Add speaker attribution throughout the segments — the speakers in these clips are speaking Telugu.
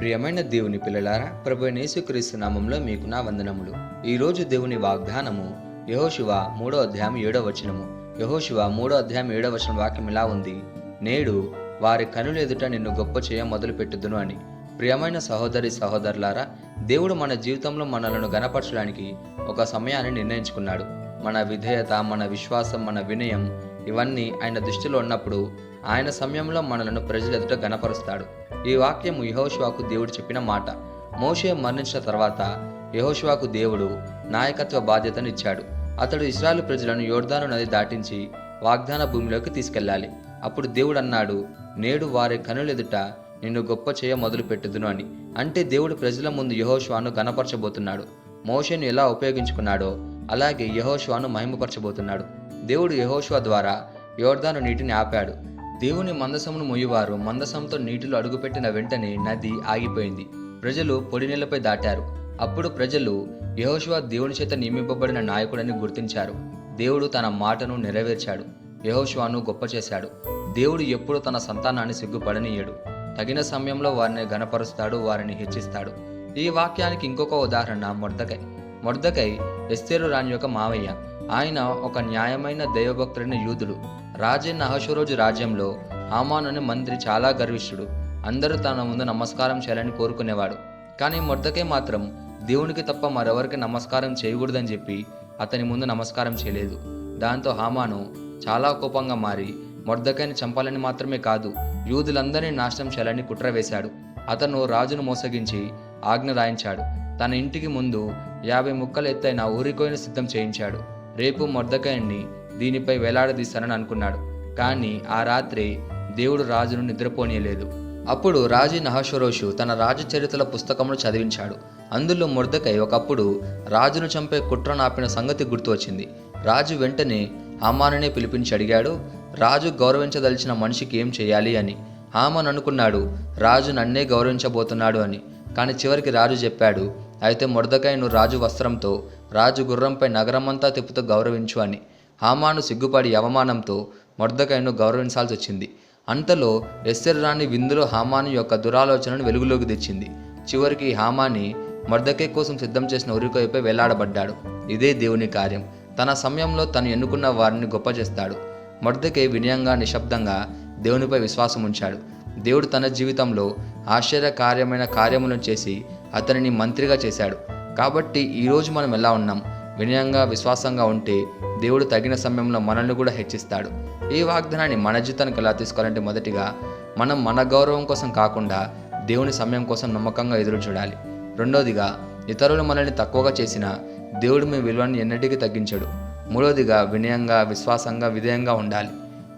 Speaker 1: ప్రియమైన దేవుని పిల్లలారా ప్రభు యేసుక్రీస్తు నామంలో మీకు నా వందనములు. ఈరోజు దేవుని వాగ్దానము యహోశివ మూడో అధ్యాయం ఏడో వచనము. యహోశివ మూడో అధ్యాయం ఏడో వచనం వాక్యం ఇలా ఉంది. నేడు వారి కనులు ఎదుట నిన్ను గొప్ప చేయ మొదలు పెట్టుదును అని. ప్రియమైన సహోదరి సహోదరులారా దేవుడు మన జీవితంలో మనలను గనపరచడానికి ఒక సమయాన్ని నిర్ణయించుకున్నాడు. మన విధేయత మన విశ్వాసం మన వినయం ఇవన్నీ ఆయన దృష్టిలో ఉన్నప్పుడు ఆయన సమయంలో మనలను ప్రజల ఎదుట ఈ వాక్యం యహోశివాకు దేవుడు చెప్పిన మాట. మోషే మరణించిన తర్వాత యహోశివాకు దేవుడు నాయకత్వ బాధ్యతను ఇచ్చాడు. అతడు ఇస్రాయల్ ప్రజలను యోర్ధాను నది దాటించి వాగ్దాన భూమిలోకి తీసుకెళ్ళాలి. అప్పుడు దేవుడు అన్నాడు నేడు వారి కనులెదుట నిన్ను గొప్ప చేయ మొదలు పెట్టుదును అని. అంటే దేవుడు ప్రజల ముందు యహోశ్వాను గణపరచబోతున్నాడు మోషేను ఎలా ఉపయోగించుకున్నాడో అలాగే యహోశ్వాను మహిమపరచబోతున్నాడు. దేవుడు యహోషువ ద్వారా యోర్ధాను నీటిని ఆపాడు. దేవుని మందసమును మొయ్యవారు మందసంతో నీటిలో అడుగుపెట్టిన వెంటనే నది ఆగిపోయింది. ప్రజలు పొడి నేలపై దాటారు. అప్పుడు ప్రజలు యహోష్వా దేవుని చేత నియమింపబడిన నాయకుడని గుర్తించారు. దేవుడు తన మాటను నెరవేర్చాడు. యహోష్వాను గొప్ప చేశాడు. దేవుడు ఎప్పుడు తన సంతానాన్ని సిగ్గుపడనీయడు. తగిన సమయంలో వారిని గనపరుస్తాడు వారిని హెచ్చిస్తాడు. ఈ వాక్యానికి ఇంకొక ఉదాహరణ మొర్దకై. మొర్దకై ఎస్తేరు రాణి యొక్క మావయ్య. ఆయన ఒక న్యాయమైన దైవభక్తుడైన యూదుడు. రాజైన అహషురోజు రాజ్యంలో హామాను అనే మంత్రి చాలా గర్విష్ఠుడు. అందరూ తన ముందు నమస్కారం చేయాలని కోరుకునేవాడు. కానీ మొర్దకై మాత్రం దేవునికి తప్ప మరెవరికి నమస్కారం చేయకూడదని చెప్పి అతని ముందు నమస్కారం చేయలేదు. దాంతో హామాను చాలా కోపంగా మారి మొర్దకైని చంపాలని మాత్రమే కాదు యూదులందరినీ నాశనం చేయాలని కుట్ర వేశాడు. అతను రాజును మోసగించి ఆజ్ఞ రాయించాడు. తన ఇంటికి ముందు యాభై ముక్కలు ఎత్తైన ఊరికోయిన సిద్ధం చేయించాడు. రేపు మొర్దకాయన్ని దీనిపై వేలాడదీస్తానని అనుకున్నాడు. కానీ ఆ రాత్రి దేవుడు రాజును నిద్రపోనీయలేదు. అప్పుడు రాజు నహషరోషు తన రాజచరిత్రల పుస్తకమును చదివించాడు. అందులో మొర్దకై ఒకప్పుడు రాజును చంపే కుట్ర నాపిన సంగతి గుర్తు వచ్చింది. రాజు వెంటనే హామానునే పిలిపించి అడిగాడు రాజు గౌరవించదలిచిన మనిషికి ఏం చేయాలి అని? హామాన్ అనుకున్నాడు రాజు నన్నే గౌరవించబోతున్నాడు అని. కానీ చివరికి రాజు చెప్పాడు అయితే మొర్దకాయను రాజు వస్త్రంతో రాజు గుర్రంపై నగరమంతా తిప్పుతూ గౌరవించు అని. హామాను సిగ్గుపడి అవమానంతో మొర్దకాయను గౌరవించాల్సి వచ్చింది అంతలో ఎస్సెర్ రాణి విందులో హామాను యొక్క దురాలోచనను వెలుగులోకి తెచ్చింది. చివరికి హామాని మర్దకే కోసం సిద్ధం చేసిన ఉరికోయపై వేలాడబడ్డాడు. ఇదే దేవుని కార్యం. తన సమయంలో తను ఎన్నుకున్న వారిని గొప్ప చేస్తాడు. మర్దకే వినయంగా నిశ్శబ్దంగా దేవునిపై విశ్వాసం ఉంచాడు. దేవుడు తన జీవితంలో ఆశ్చర్యకార్యమైన కార్యములను చేసి అతనిని మంత్రిగా చేశాడు. కాబట్టి ఈరోజు మనం ఎలా ఉన్నాం? వినయంగా విశ్వాసంగా ఉంటే దేవుడు తగిన సమయంలో మనల్ని కూడా హెచ్చిస్తాడు. ఈ వాగ్దానాన్ని మన జీవితానికి ఎలా తీసుకోవాలంటే మొదటిగా మనం మన గౌరవం కోసం కాకుండా దేవుని సమయం కోసం నమ్మకంగా ఎదురు చూడాలి. రెండోదిగా ఇతరులు మనల్ని తక్కువగా చేసినా దేవుడు మీ విలువని ఎన్నటికీ తగ్గించడు. మూడోదిగా వినయంగా విశ్వాసంగా విధేయంగా ఉండాలి.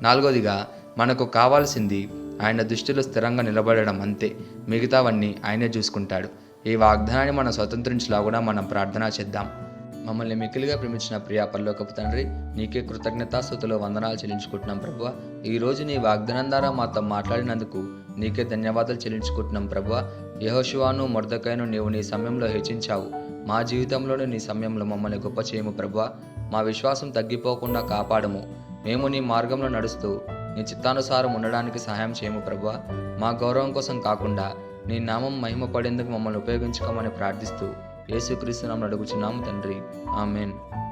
Speaker 1: నాలుగోదిగా మనకు కావాల్సింది ఆయన దృష్టిలో స్థిరంగా నిలబడడం అంతే. మిగతావన్నీ ఆయనే చూసుకుంటాడు. ఈ వాగ్దానాన్ని మనం స్వతంత్రించలాగునా మనం ప్రార్థన చేద్దాం. మమ్మల్ని మిక్కిలిగా ప్రేమించిన ప్రియా పరలోకపు తండ్రి నీకే కృతజ్ఞతాస్థుతులు వందనాలు చెల్లించుకుంటున్నాం ప్రభు. ఈ రోజు నీ వాగ్దానం ద్వారా మాతో మాట్లాడినందుకు నీకే ధన్యవాదాలు చెల్లించుకుంటున్నాం ప్రభు. యహోశివాను మొర్దకాయను నీవు నీ సమయంలో హెచ్చించావు. మా జీవితంలోనే నీ సమయంలో మమ్మల్ని గొప్ప చేయము ప్రభు. మా విశ్వాసం తగ్గిపోకుండా కాపాడము. మేము నీ మార్గంలో నడుస్తూ నీ చిత్తానుసారం ఉండడానికి సహాయం చేయము ప్రభు. మా గౌరవం కోసం కాకుండా నీ నామం మహిమ పడేందుకు మమ్మల్ని ఉపయోగించుకోమని ప్రార్థిస్తూ యేసుక్రీస్తు నామని అడుగుచున్నాము తండ్రి. ఆమెన్.